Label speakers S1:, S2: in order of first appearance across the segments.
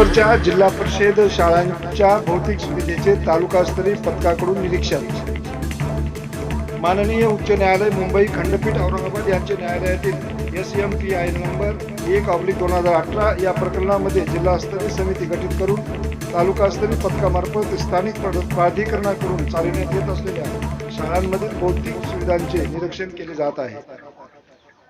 S1: भोकरच्या जिल्हा परिषद शाळांच्या भौतिक सुविधेचे तालुकास्तरीय पथकाकडून निरीक्षण. माननीय उच्च न्यायालय मुंबई खंडपीठ औरंगाबाद यांचे न्यायालयातील S M P I number एक ऑब्लिक दोन हजार अठरा या प्रकरणामध्ये जिल्हास्तरीय समिती गठीत करून तालुकास्तरीय पथकामार्फत स्थानिक प्र- प्राधिकरणाकडून चालवण्यात येत असलेल्या शाळांमधील भौतिक सुविधांचे निरीक्षण केले जात आहे.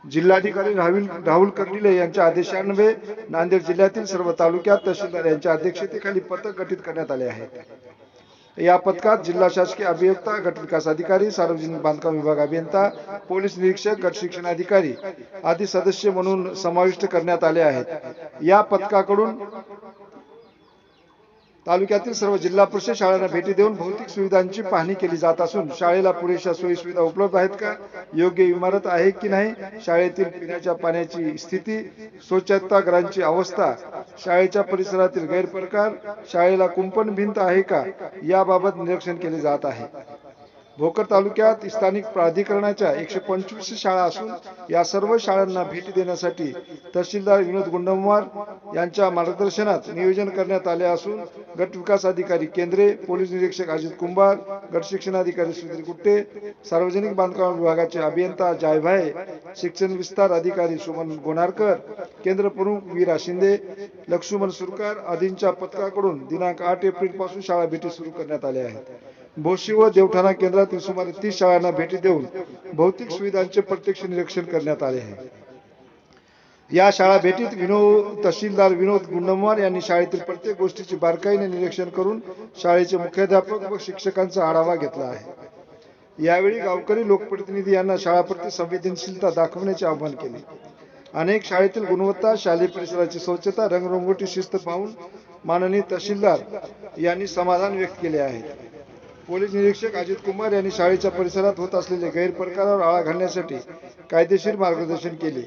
S1: जिल्हाधिकारी राहुल राहुल कर्डिले यांच्या आदेशान्वये नांदेड जिल्ह्यातील सर्व तालुक्यात तहसीलदार यांच्या अध्यक्षतेखाली पथक गठीत करण्यात आले आहे. या पथकात जिल्हा शासकीय अभियंता गट विकास अधिकारी सार्वजनिक बांधकाम विभाग अभियंता पोलीस निरीक्षक गट शिक्षण अधिकारी आदी सदस्य म्हणून समाविष्ट करण्यात आले आहेत. या पथकाकडून तालुक्यातील सर्व जिल्हा परिषद शाळांना भेटी देऊन भौतिक सुविधांची पाहणी केली जात असून शाळेला पुरेशा सोयी सुविधा उपलब्ध आहेत का? योग्य इमारत आहे की नाही? शाळेतील पिण्याच्या पाण्याची स्थिती स्वच्छतागृहांची अवस्था शाळेच्या परिसरातील गैरप्रकार शाळेला कुंपण भिंत आहे का? याबाबत निरीक्षण केले जात आहे. भोकर तालुक्यात स्थानिक प्राधिकरणाच्या एकशे पंचवीस शाळा असून या सर्व शाळांना भेटी देण्यासाठी तहसीलदार विनोद गुंडमवार यांच्या मार्गदर्शनात नियोजन करण्यात आले असून गट विकास अधिकारी केंद्रे पोलीस निरीक्षक अजित कुंभार गट शिक्षणाधिकारी सुधीर गुट्टे सार्वजनिक बांधकाम विभागाचे अभियंता जायभाई शिक्षण विस्तार अधिकारी सुमन गोनारकर केंद्र प्रमुख वीरा शिंदे लक्ष्मण सुरकार आदींच्या पथकाकडून दिनांक आठ एप्रिलपासून शाळा भेटी सुरू करण्यात आल्या आहेत. भोशी व देवठाणा केंद्रातील सुमारे तीस शाळांना भेटी देऊन भौतिक सुविधांचे प्रत्यक्ष निरीक्षण करण्यात आले आहे. या शाळा भेटीत विनोद तहसीलदार विनोद गुंडमवार यांनी शाळेतील प्रत्येक गोष्टीची बारकाईने निरीक्षण करून शाळेचे मुख्याध्यापक व शिक्षकांचा आढावा घेतला आहे. यावेळी गावकरी लोकप्रतिनिधी यांना शाळाप्रती संवेदनशीलता दाखवण्याचे आवाहन केले. अनेक शाळेतील गुणवत्ता शालेय परिसराची स्वच्छता रंगरंगोटी शिस्त पाहून माननीय तहसीलदार यांनी समाधान व्यक्त केले आहे. पोलीस निरीक्षक अजित कुमार यांनी शाळेच्या परिसरात होत असलेले गैरप्रकारावर आळा घालण्यासाठी कायदेशीर मार्गदर्शन केले.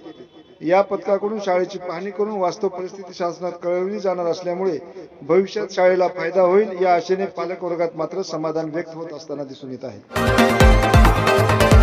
S1: या पथकाकडून शाळेची पाहणी करून वास्तव परिस्थिती शासनात कळवली जाणार असल्यामुळे भविष्यात शाळेला फायदा होईल या आशेने पालक वर्गात मात्र समाधान व्यक्त होत असताना दिसून येत आहे.